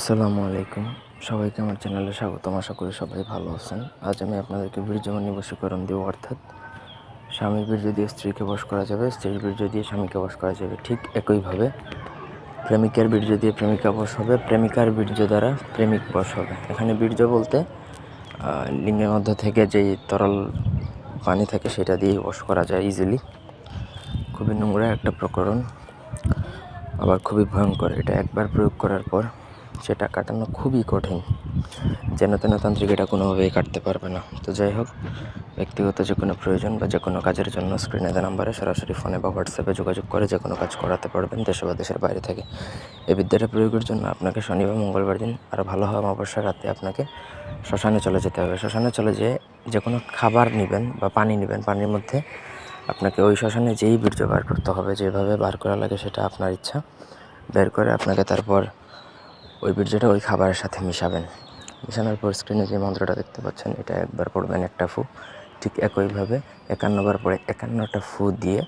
আসসালামু আলাইকুম। সবাইকে আমার চ্যানেলে স্বাগতম। আশা করি সবাই ভালো আছেন। আজ আমি আপনাদেরকে বীর্যমণি বশীকরণ দেবো, অর্থাৎ স্বামীর বীর্য দিয়ে স্ত্রীকে বস করা যাবে। স্ত্রীর বীর্য দিয়ে স্বামীকে বস করা যাবে ঠিক একইভাবে। প্রেমিকের বীর্য দিয়ে প্রেমিকা বস হবে। প্রেমিকার বীর্য দ্বারা প্রেমিক বস হবে। এখানে বীর্য বলতে লিঙ্গের মধ্যে থেকে যেই তরল পানি থাকে সেটা দিয়ে বশ করা যায় ইজিলি খুবই নোংরা একটা প্রকরণ। আবার খুবই ভয়ঙ্কর। এটা একবার প্রয়োগ করার পর সেটা কাটানো খুবই কঠিন। যেন তেন তান্ত্রিক এটা কোনোভাবেই কাটতে পারবে না। তো যাই হোক, ব্যক্তিগত যে কোনো প্রয়োজন বা যে কোনো কাজের জন্য স্ক্রিনে দেওয়া নাম্বারে সরাসরি ফোনে বা হোয়াটসঅ্যাপে যোগাযোগ করে যে কোনো কাজ করাতে পারবেন দেশে বা দেশের বাইরে থেকে। এই বিদ্যাটা প্রয়োগের জন্য আপনাকে শনিবার মঙ্গলবার দিন আরও ভালো হওয়া অমাবস্যার রাতে আপনাকে শ্মশানে চলে যেতে হবে। শ্মশানে চলে যেয়ে যে কোনো খাবার নেবেন বা পানি নেবেন, পানির মধ্যে আপনাকে ওই শ্মশানে যেই বীর্য বার করতে হবে, যেভাবে বার করা লাগে সেটা আপনার ইচ্ছা, বের করে আপনাকে তারপর ওই বীর্যটা ওই খাবারের সাথে মিশাবেন। মিশানোর পর স্ক্রিনে যে মন্ত্রটা দেখতে পাচ্ছেন, এটা একবার পড়বেন একটা ফু। ঠিক একইভাবে একান্নবার পরে একান্নটা ফু দিয়ে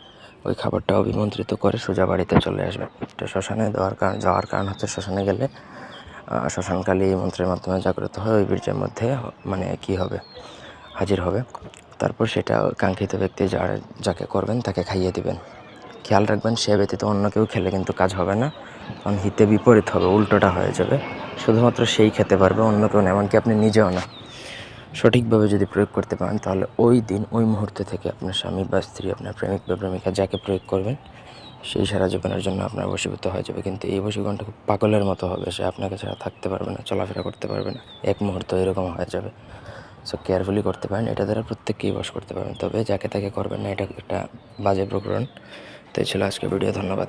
ওই খাবারটা অভিমন্ত্রিত করে সোজা বাড়িতে চলে আসবেন। এটা শ্মশানে দেওয়ার কারণ যাওয়ার কারণ হচ্ছে শ্মশানে গেলে শ্মশানকালী এই মন্ত্রের মাধ্যমে জাগ্রত হয়, ওই বীর্যের মধ্যে মানে কি হবে? হাজির হবে। তারপর সেটা কাঙ্ক্ষিত ব্যক্তি যার যাকে করবেন তাকে খাইয়ে দিবেন। খেয়াল রাখবেন, সে ব্যতীত অন্য কেউ খেলে কিন্তু কাজ হবে না। কারণ হিতে বিপরীত হবে, উল্টোটা হয়ে যাবে। শুধুমাত্র সেই খেতে পারবে, অন্য কেউ না, এমনকি আপনি নিজেও না। সঠিকভাবে যদি প্রয়োগ করতে পারেন, তাহলে ওই দিন, ওই মুহূর্তে থেকে আপনার স্বামী বা স্ত্রী, আপনার প্রেমিক বা প্রেমিকা যাকে প্রয়োগ করবেন, সেই সারা জীবনের জন্য আপনার বশীভূত হয়ে যাবে। কিন্তু এই বশীকরণটা খুব পাগলের মতো হবে, সে আপনাকে ছাড়া থাকতে পারবে না, চলাফেরা করতে পারবে না। এক মুহূর্ত এরকম হয়ে যাবে। সো কেয়ারফুলি করতে পারেন। এটা দ্বারা প্রত্যেককেই বশ করতে পারবেন। তবে যাকে তাকে করবেন না, এটা একটা বাজে প্রকরণ। তো ছিল আজকে ভিডিও। ধন্যবাদ।